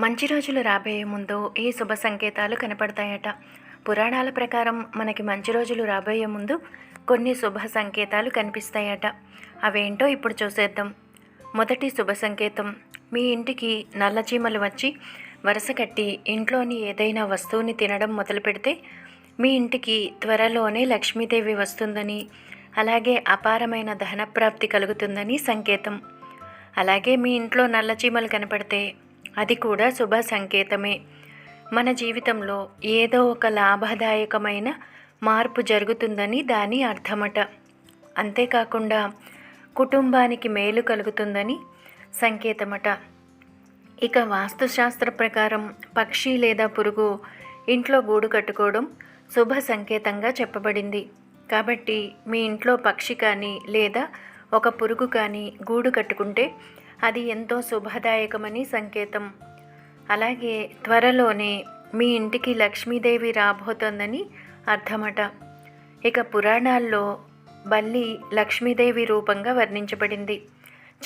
మంచి రోజులు రాబోయే ముందు ఈ శుభ సంకేతాలు కనపడతాయట. పురాణాల ప్రకారం మనకి మంచి రోజులు రాబోయే ముందు కొన్ని శుభ సంకేతాలు కనిపిస్తాయట. అవేంటో ఇప్పుడు చూసేద్దాం. మొదటి శుభ సంకేతం. మీ ఇంటికి నల్లచీమలు వచ్చి వరుస కట్టి ఇంట్లోని ఏదైనా వస్తువుని తినడం మొదలు పెడితే మీ ఇంటికి త్వరలోనే లక్ష్మీదేవి వస్తుందని అలాగే అపారమైన ధనప్రాప్తి కలుగుతుందని సంకేతం. అలాగే మీ ఇంట్లో నల్ల చీమలు కనపడితే అది కూడా శుభ సంకేతమే. మన జీవితంలో ఏదో ఒక లాభదాయకమైన మార్పు జరుగుతుందని దాని అర్థమట. అంతేకాకుండా కుటుంబానికి మేలు కలుగుతుందని సంకేతమట. ఇక వాస్తుశాస్త్ర ప్రకారం పక్షి లేదా పురుగు ఇంట్లో గూడు కట్టుకోవడం శుభ సంకేతంగా చెప్పబడింది. కాబట్టి మీ ఇంట్లో పక్షి కానీ లేదా ఒక పురుగు కానీ గూడు కట్టుకుంటే అది ఎంతో శుభదాయకమని సంకేతం. అలాగే త్వరలోనే మీ ఇంటికి లక్ష్మీదేవి రాబోతోందని అర్థమట. ఇక పురాణాల్లో బల్లి లక్ష్మీదేవి రూపంగా వర్ణించబడింది.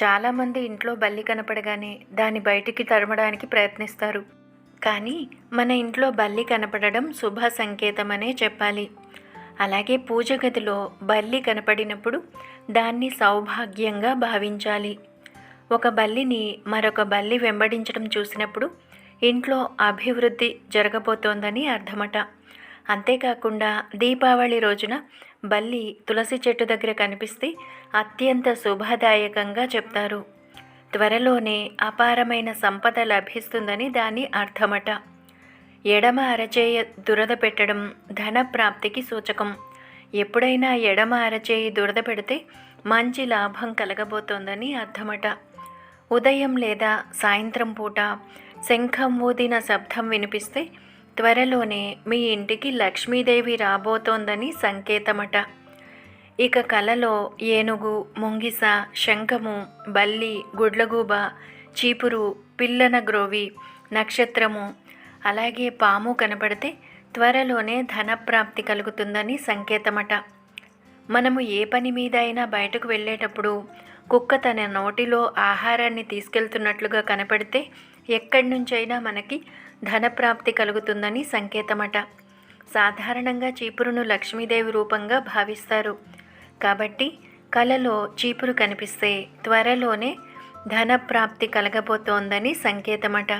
చాలామంది ఇంట్లో బల్లి కనపడగానే దాన్ని బయటికి తరమడానికి ప్రయత్నిస్తారు. కానీ మన ఇంట్లో బల్లి కనపడడం శుభ సంకేతమనే చెప్పాలి. అలాగే పూజ గదిలో బల్లి కనపడినప్పుడు దాన్ని సౌభాగ్యంగా భావించాలి. ఒక బల్లిని మరొక బల్లి వెంబడించడం చూసినప్పుడు ఇంట్లో అభివృద్ధి జరగబోతోందని అర్థమట. అంతేకాకుండా దీపావళి రోజున బల్లి తులసి చెట్టు దగ్గర కనిపిస్తే అత్యంత శుభదాయకంగా చెప్తారు. త్వరలోనే అపారమైన సంపద లభిస్తుందని దాని అర్థమట. ఎడమ అరచేయ దురద పెట్టడం ధన ప్రాప్తికి సూచకం. ఎప్పుడైనా ఎడమ అరచేయి దురద పెడితే మంచి లాభం కలగబోతోందని అర్థమట. ఉదయం లేదా సాయంత్రం పూట శంఖం ఊదిన శబ్దం వినిపిస్తే త్వరలోనే మీ ఇంటికి లక్ష్మీదేవి రాబోతోందని సంకేతమట. ఇక కలలో ఏనుగు ముంగిస శంఖము బల్లి గుడ్లగూబ చీపురు పిల్లన గ్రోవి నక్షత్రము అలాగే పాము కనపడితే త్వరలోనే ధనప్రాప్తి కలుగుతుందని సంకేతమట. మనము ఏ పని మీద అయినా బయటకు వెళ్ళేటప్పుడు కుక్క తన నోటిలో ఆహారాన్ని తీసుకెళ్తున్నట్లుగా కనపడితే ఎక్కడి నుంచైనా మనకి ధనప్రాప్తి కలుగుతుందని సంకేతమట. సాధారణంగా చీపురును లక్ష్మీదేవి రూపంగా భావిస్తారు. కాబట్టి కలలో చీపురు కనిపిస్తే త్వరలోనే ధనప్రాప్తి కలగబోతోందని సంకేతమట.